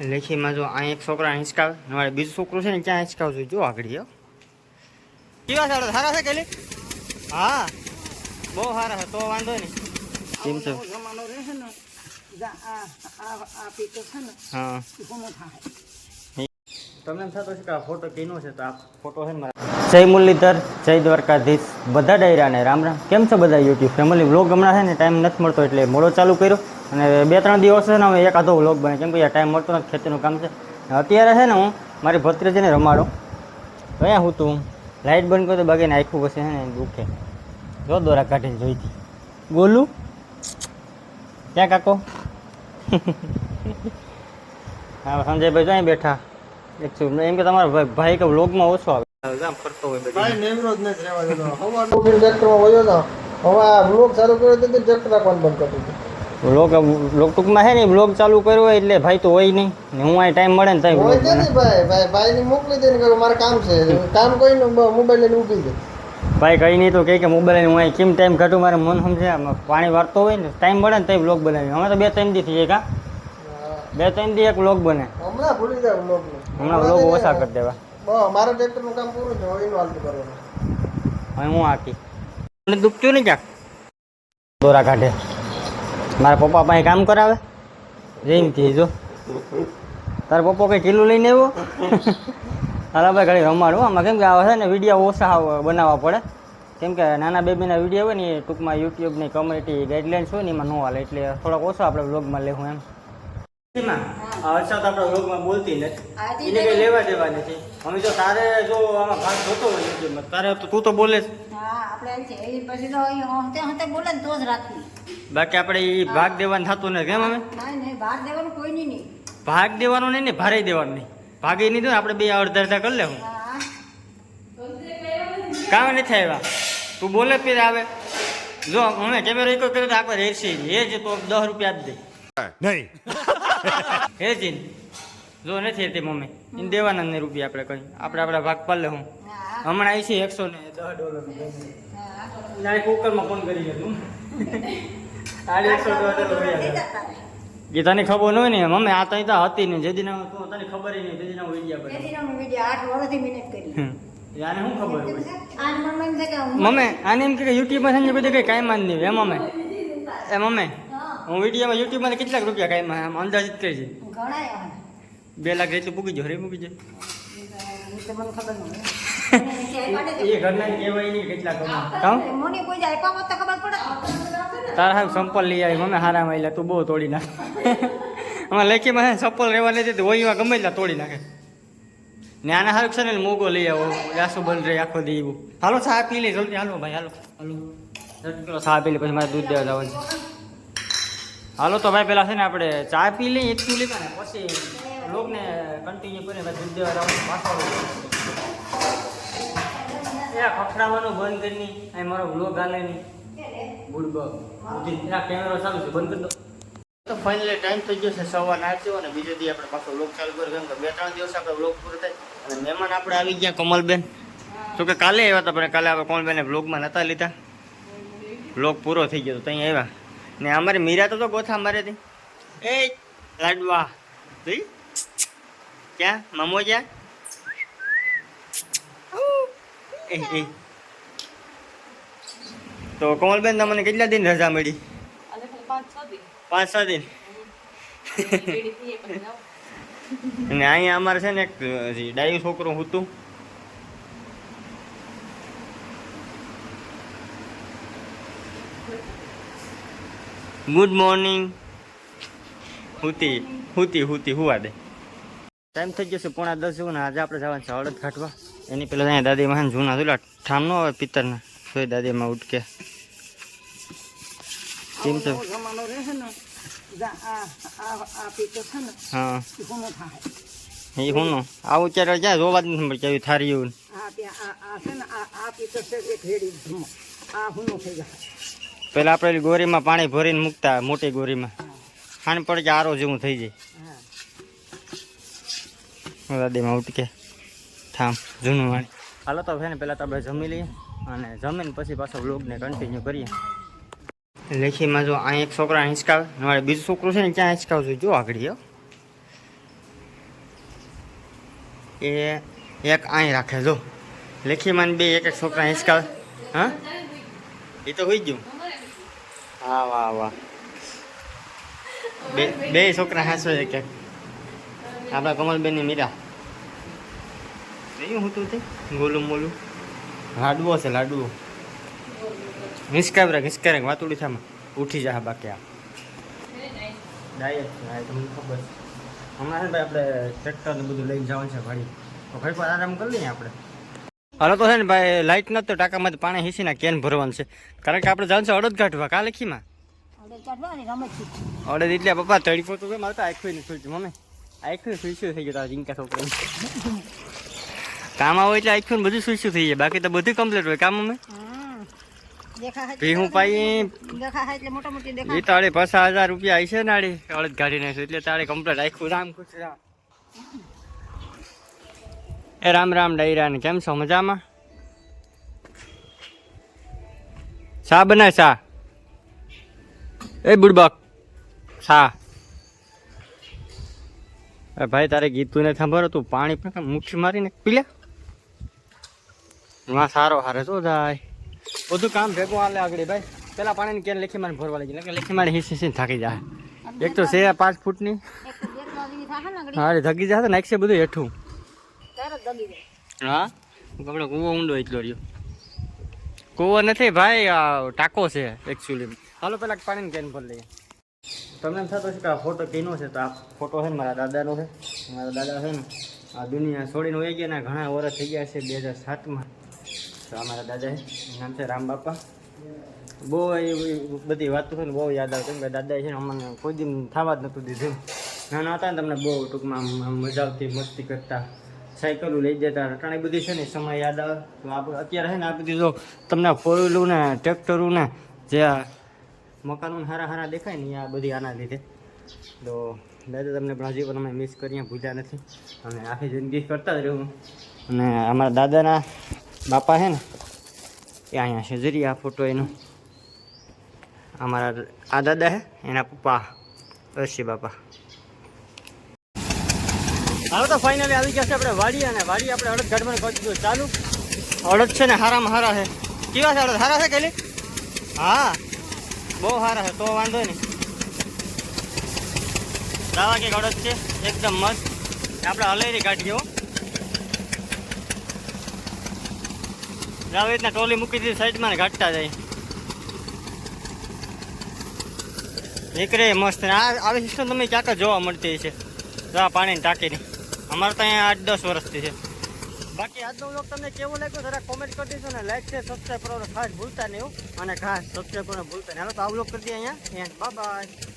લેખીમાં જો અહીં એક છોકરા હિંચકાવે ને મારે બીજું છોકરું છે ને ક્યાં હિંચકાવજો જો આગળ હો કેવા સારા? સારા છે કેલી? હા. બહુ સારા છે તો વાંધો નહીં. કેમ છે? જમાનો રહેશે ને જા આ આ આ પીતો છે ને હા. તમને થતો છે કે આ ફોટો કીનો છે? તો આ ફોટો છે ને જય મુરલીધર જય દ્વારકાધીશ. બધા ડાયરાને રામ રામ. કેમ છો બધા યુટ્યુબ ફેમિલી વ્લોગ હમણાં છે ને ટાઈમ નથી મળતો એટલે મોડો ચાલુ કર્યો. અને બે ત્રણ દિવસ છે ને હું એક આધો વ્લોગ બને કેમ કે ટાઈમ મળતો નથી ખેતીનું કામ છે. અત્યારે છે ને હું મારી ભત્રીજીને રમાડો. કયા હું તું. લાઇટ બંધ કર્યો તો બાકીને નાખ્યું પછી છે ને દુખે. જો દોરા કાઢીને જોઈતી બોલું ક્યાં કાકો? હા સંજયભાઈ જો અહીં બેઠા. એક છું. એમ કે તમારા ભાઈ- કે વ્લોગમાં ઓછો આવે. આમ ફરતો હોય બધી. ભાઈ નેવરો જ નથી રહેવા દેતો. હવાનો ઉઠીને ટ્રેક્ટરમાં વયો જાવ હવે આ બ્લોક સારું કર્યો તો ટ્રેક્ટર રાખવાનું બંધ કરી દીધું. વ્લોગ બ્લોગ ટૂંકમાં છે ને વ્લોગ ચાલુ કર્યો હોય એટલે ભાઈ તો હોય નહીં. ને હું અહીં ટાઈમ મળે ને ત્યાં હોય છે ને ભાઈ ભાઈ ભાઈને મોકલી દે ને કરો મારે કામ છે. કામ કોઈને મોબાઈલ લઈને ઊભી દે ભાઈ કઈ નહીં તો કહે કે મોબાઈલ હું અહીં કેમ ટાઈમ કાઢું મારે મન સમજે પાણી વારતો હોય ને ટાઈમ મળે ને ત્યાં બ્લોગ બનાવી. અમે તો બે ત્રણ દી થઈ કા બે ત્રણ દી એક વ્લોગ બને. હમણાં ભૂલી જાવ બ્લોગ હમણાં વ્લોગ ઓછા કરી દેવા. મારા ટ્રેક્ટરનું કામ પૂરું છે હવે એનું હાલતું કરવાનું. હવે હું આકી મને દુખતું નહીં ક્યાંક? દોરા કાઢે. મારા પપ્પા પાસે કામ કરાવે? જઈને થી જો તારા પપ્પા કઈ કિલો લઈને આવ્યો? હાલા ભાઈ ઘડી રમાડું. આમાં કેમ કે આવે છે ને વીડિયો ઓછા બનાવવા પડે. કેમ કે નાના બેબીના વીડિયો હોય ને એ ટૂંકમાં યુટ્યુબની કમ્યુનિટી ગાઈડલાઇન્સ હોય ને એમાં ન હાલે. એટલે થોડાક ઓછો આપણે બ્લોગમાં લેવું એમ. અચ્છા તો આપણે વ્લોગમાં બોલતી નથી. એને કઈ લેવા દેવા નથી અમે જો તારે જો આમાં ભાગ જોતો હોય યુટ્યુબમાં તારે તો તું તો બોલે જ. આપણે છે એ પછી તો અહીં હંતે હંતે બોલે ને તો જ રાખવી બાકી આપણે એ ભાગ દેવાનું થતું નથી કેમ અમે? ભાગ દેવાનું કોઈ નહીં નહીં. ભાગ દેવાનો નહીં ને ભારે દેવાનું નહીં. ભાગે નહીં દો આપણે બે અડધા અડધા કરી લેવું. હા. કામ નથી આવ્યા. તું બોલે પીર આવે. જો અમે કેમેરો એક કર્યો તો આપણે રહેશે એ જ તો દસ રૂપિયા જ દે. નહીં. હે જીન જો નથી હતી મમ્મી. એને દેવાના ને રૂપિયા આપણે કઈ. આપણે આપણા ભાગ પર લે હું. હમણાં આવી છે એકસો ને દસ ડોલર હા કુકરમાં ફોન કરી તું સાડી એકસો દસ ડોલર. એ તને ખબર ન હોય ને મમ્મી આ તો ત્યાં હતી ને જેદી ના તું તને ખબર નહીં જેદી ના વિડીયા વર્ષથી મહેનત કરી. હમ. શું ખબર હોય? હું મમ્મી આને એમ કે યુટ્યુબમાં ને બધી કઈ કાંઈ માન નહીં એમ મમ્મી? એ મમ્મી હું વિડીયોમાં યુટ્યુબમાં કેટલાક રૂપિયા કાંઈ માં આમ અંદાજિત કરી છે બે લાખ જેટલું પૂકી જાય હરે મૂકી જાય. મોની તારા હાથ સંપલ લઈ આવી મમ્મી હારા માયલા તું બહુ તોડી નાખ. આમાં લેખીમાં ને રહેવા નથી ઓઈમાં ગમે એટલા તોડી નાખે. ને આના હારું છે ને મોગો લઈ આવો યાસુ બંધ રહે આખો દે એવું. હાલો ચા પી લે જલ્દી. હાલો ભાઈ હાલો. હાલો. કરો ચા પી લે પછી મારે દૂધ દેવા જવાનું છે. હાલો તો ભાઈ, પેલા છે ને આપણે ચા પી લઈએ, એક લીધા ને પછી લોગને કન્ટિન્યુ કરીને દૂધ દેવા જવાનું પાછળ એ ખખડાવવાનું બંધ કરી અહીં મારો વ્લોગ હાલે નહીં. ગુડ આ કેમેરો ચાલુ છે, બંધ કરી દો. તો ફાઇનલી ટાઈમ થઈ ગયો છે સવાર નાચ્યો અને બીજે દી આપણે પાછો વ્લોગ ચાલુ કર્યો કેમ કે બે ત્રણ દિવસ આપણે વ્લોગ પૂરો થાય. અને મહેમાન આપણે આવી ગયા, કમલબેન. તો કે કાલે આવ્યા હતા, પણ કાલે આપણે કમલબેને વ્લોગમાં નહોતા લીધા. વ્લોગ પૂરો થઈ ગયો તો ત્યાં આવ્યા. ને અમારે મીરા તો તો ગોથા મારેથી એ લાડવા. જોઈ ક્યાં? મામો ક્યાં? એ એ. તો કોમલબેન તમને કેટલા દિન રજા મળી? પાંચ છ દિન. અને અહીંયા અમારે છે ને એક ડાયું છોકરો હતું ગુડ મોર્નિંગ હુતી હુતી હુતી હુવા દે. ટાઈમ થઈ જશે પોણા દસ જેવું ને આજે આપણે જવાનું છે હળદ કાઢવા એની પેલા અહીંયા દાદી મહાન જૂના જોલા ઠામ ન આવે પિત્તરના તોય કેમ છે? આ આ પીતો છે ને હા. એ હું આવું ત્યારે ક્યાં જોવા જ નથી મળતી આવી થારી એવું આ ત્યાં આ આ છે ને આ આ છે એક રેડી આ હુનો થઈ જાય. પેલા આપણે ગોરીમાં પાણી ભરીને મૂકતા મોટી ગોરીમાં. ખાંડ પડે કે આરો જેવું થઈ જાય. દાદીમાં ઉઠકે થામ જૂનું વાણી. હાલો તો છે ને પહેલાં તો આપણે જમી લઈએ અને જમીને પછી પાછો વ્લોગને કન્ટિન્યુ કરીએ. લેખીમાં જો અહીં એક છોકરા હિંચકાવે મારે બીજું છોકરું છે ને ક્યાં હિંચકાવજો જો આગળ એ એક અહીં રાખે જો. લેખીમાં બે એક એક છોકરા હિંચકાવે. હા? એ તો હોઈ ગયું. હા, વાહ વાહ. બે બે છોકરા હાસો એક એક આપણા કમલબેનની મીરા. જોયું હું તું? ગોલું મોલું. લાડવો છે, લાડવો. હિંચકાવ રાખ હિંચકા રાખ વાતુડી થામાં. ઉઠી જા બાકી આ ડાયટ ખબર હમણાં ને ભાઈ આપણે ટ્રેક્ટર ને બધું લઈને જવાનું છે ભાડી. તો ઘડી પર આરામ કરી લઈએ આપણે. હાલો તો છે ને ભાઈ લાઇટ નથી તો ટાંકામાંથી પાણી હીસીને કેન ભરવાનું છે. કારણ કે આપણે જાણશું છે અડદ કાઢવા કાલે ખીમાં? અડદ એટલે પપ્પા તડકો તો મારે તો આખું નહીં ખુલતું મમ્મી. આખું સુઈશું થઈ ગયું તારા જીંકા છોકરા કામ આવો એટલે આખું બધું સુઈશું થઈ જાય. બાકી તો બધું કમ્પ્લીટ હોય. કામ મમ્મી? હમ. દેખા હે ભી હું પાઈ એ દેખા પચાસ હજાર રૂપિયા આવી છે ને આડી અડદ કાઢીને. એટલે તારે કમ્પ્લીટ આખું રામ ખુશ રામ. એ રામ રામ ડાયરા ને કેમ છો? મજામાં? શા બનાય શા? એ બુડબક. શા? એ ભાઈ તારે ગીતું ને સાંભળો તું પાણી પણ મુઠી મારીને પી લે. વાહ સારો હારે શું જાય. બધું કામ ભેગું હાલે આગળ ભાઈ. પેલા પાણીની કેન લેખી મારી ભરવા લાગી લેખી મારી હિસી હિસી થાકી જાય. એક તો છે પાંચ ફૂટની. હા થકી જશે ને જાય નાખશે બધું હેઠું. દબી જાય. હા? આપણે કૂવો ઊંડો એટલો રહ્યો. કૂવો નથી ભાઈ ટાંકો છે એકચ્યુઅલી હાલો, પેલા પાણીની કેન પર લઈએ. તમને એમ થતો છે કે આ ફોટો કીનો છે, તો આ ફોટો છે મારા દાદાનો છે. મારા દાદા છે ને, આ દુનિયા છોડીને વહી ગયા ઘણા વર્ષ થઈ ગયા છે, બે હજાર સાતમાં. તો આ મારા દાદા નામ છે રામ બાપા. બહુ એવી બધી વાતો છે ને, બહુ યાદ આવે કેમ કે દાદા છે ને, અમને કોઈ દિન થવા જ નહોતું દીધું. નાના હતા ને, તમને બહુ ટૂંકમાં મજા આવતી મસ્તી કરતા. સાયકલો લઈ જતા રટાણી બધી છે ને સમય યાદ આવે. તો આપણે અત્યારે છે ને આ બધી જો તમને ફોર વ્હીલું ને ટ્રેક્ટરું ને જે આ મકાનો હારા હારા દેખાય ને આ બધી આના લીધે. તો દાદા, તમને હજી પણ અમે મિસ કરીએ, ભૂલ્યા નથી. અને આખી જિંદગી કરતા જ રહ્યું અને અમારા દાદાના બાપા છે ને, એ અહીંયા છે. જરી આ ફોટો એનો. અમારા આ દાદા છે એના પપ્પા અશી બાપા. હાલો તો ફાઇનલી આવી ગયા છે આપણે વાડી અને વાડી આપણે અડદ ગાઢમાં પહોંચી ગયું. ચાલુ. અડદ છે ને હારામાં હારા છે. કેવા છે અડદ? હારા છે કેલી હા. બહુ સારા છે, તો વાંધો નહીં. દાવા કે અડદ છે? એકદમ મસ્ત. આપણે હલેરી કાઢીએ આવી રીતના ટોલી મૂકી દીધી, સાઈડમાં ને ઘાટતા જાય. નીકળે મસ્ત. આ આવી સિસ્ટમ તમે ક્યાંક જોવા મળતી છે. પાણીની ટાંકીની અમારે તો અહીંયા આઠ દસ વર્ષથી છે. બાકી આજનો વ્લોગ તમને કેવો લાગ્યો જરા કોમેન્ટ કરી દેજો ને લાઈક છે સબસ્ક્રાઈબ કરવાનું ખાસ ભૂલતા નહીં અને ખાસ સબસ્ક્રાઈબ કરવાનું ભૂલતા નહીં. હાલો તો આ વ્લોગ કરી દઈએ અહીંયા. Bye bye